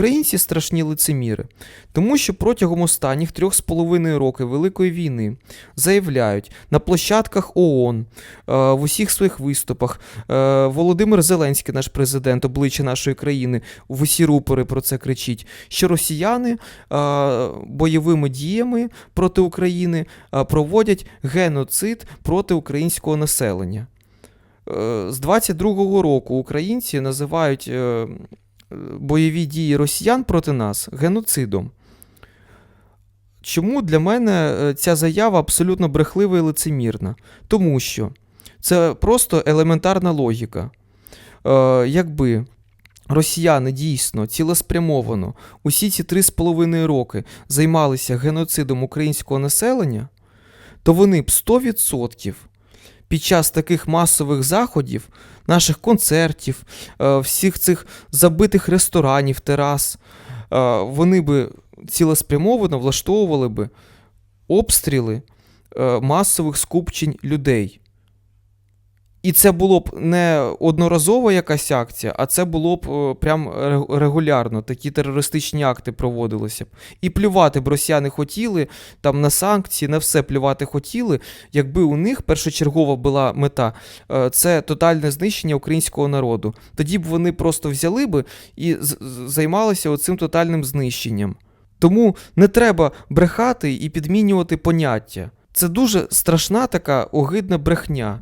українці страшні лицеміри, тому що протягом останніх трьох з половиною років Великої війни заявляють на площадках ООН, е, в усіх своїх виступах. е, Володимир Зеленський, наш президент, обличчя нашої країни, в усі рупори про це кричить, що росіяни е, бойовими діями проти України проводять геноцид проти українського населення. З 22-го року українці називають бойові дії росіян проти нас геноцидом. Чому для мене е, ця заява абсолютно брехлива і лицемірна? Тому що це просто елементарна логіка. Е, якби росіяни дійсно цілеспрямовано усі ці три з половиною роки займалися геноцидом українського населення, то вони б 100% під час таких масових заходів, наших концертів, е, всіх цих забитих ресторанів, терас, е, вони би цілеспрямовано влаштовували би обстріли е, масових скупчень людей. І це було б не одноразова якась акція, а це було б е, прям регулярно. Такі терористичні акти проводилися б. І плювати б росіяни хотіли там на санкції, на все плювати хотіли, якби у них першочергова була мета е, це тотальне знищення українського народу. Тоді б вони просто взяли би і з- займалися оцим тотальним знищенням. Тому не треба брехати і підмінювати поняття. Це дуже страшна така огидна брехня.